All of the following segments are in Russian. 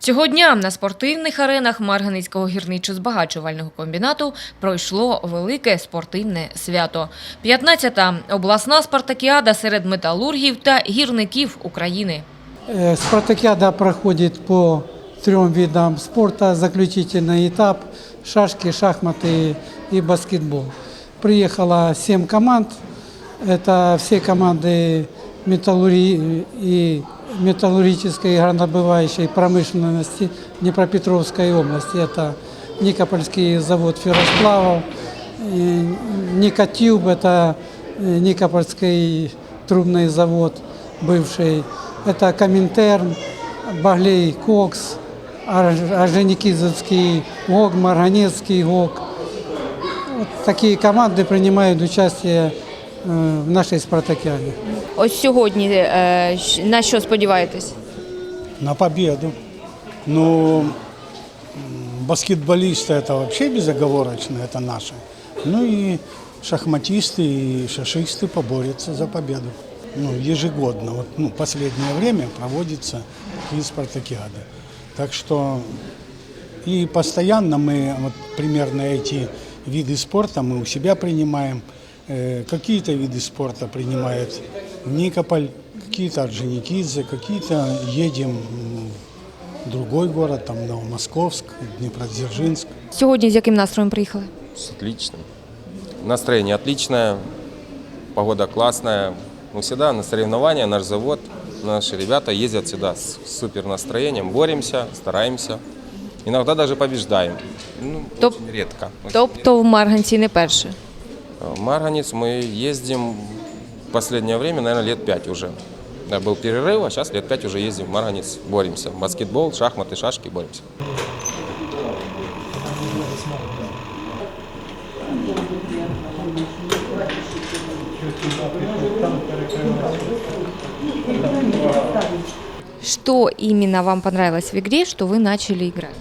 Цього дня на спортивних аренах Марганицького гірничо-збагачувального комбінату пройшло велике спортивне свято. 15-та обласна спартакіада серед металургів та гірників України. Э, Спартакиада проходит по трем видам спорта. Заключительный этап – шашки, шахматы и баскетбол. Приехало семь команд. Это все команды металлурги и металлургической и гранодобывающей промышленности Днепропетровской области. Это Никопольский завод ферросплавов, Никотюб – это э, Никопольский трубный завод бывший. Это Коминтерн, Баглей Кокс, Ор- Орджоникидзевский ГОК, Марганецкий ГОК. Вот такие команды принимают участие в нашей спартакиаде. Ось сьогодні е, на що сподіваєтесь? На победу. Ну, м, баскетболисты это вообще безоговорочно, это наши. Ну и шахматисты и шашисты поборются за победу. Ну, ежегодно, вот, ну, последнее время проводится и спартакиада. Так что и постоянно мы вот примерно эти виды спорта мы у себя принимаем. Э, Какие-то виды спорта принимает Никополь, какие-то Орджоникидзе, какие-то едем м, в другой город, там Новомосковск, Днепродзержинск. Сьогодні з яким настроєм приїхали? С отличным. Настроение отличное, погода классная. Мы всегда на соревнования, наш завод, наши ребята ездят всегда с супер настроением, боремся, стараемся. Иногда даже побеждаем. Ну, Топ- очень редко. очень Тобто в Марганці не перше. В Марганец мы ездим в последнее время, наверное, лет пять уже. Да, был перерыв, а сейчас лет пять уже ездим в Марганец, боремся. Баскетбол, шахматы, шашки, боремся. Что именно вам понравилось в игре, что вы начали играть?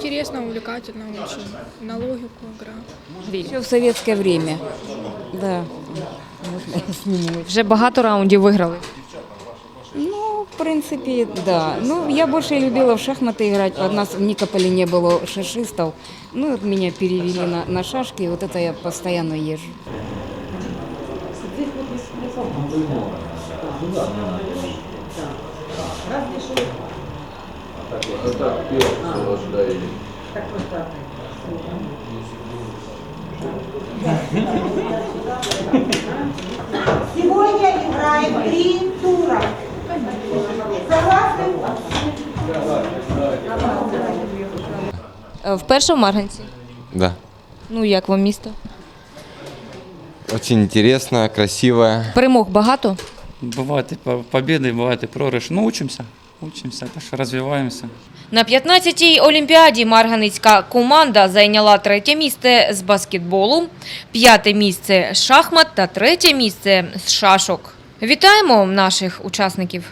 Интересно, увлекательно очень. На логику игра. Еще в советское время. Да. Можно я сниму? Вже багато раундів виграли. Ну, в принципе, да. Ну, я больше любила в шахматы играть. У нас в Никополе не было шашистов. Ну, вот меня перевели на, на шашки, и вот это я постоянно езжу. Сегодня играем три тура. Согласны? Е, Вперше в Марганці. Да. Ну як вам місто? Очень интересно, красиво. Перемог багато. Бывают и по- победы, бывают и проигрыши. Но учимся, учимся, так что розвиваємося. На 15-й Олімпіаді Марганицька команда зайняла третє місце з баскетболу, п'яте місце з шахмат та третє місце з шашок. Вітаємо наших учасників!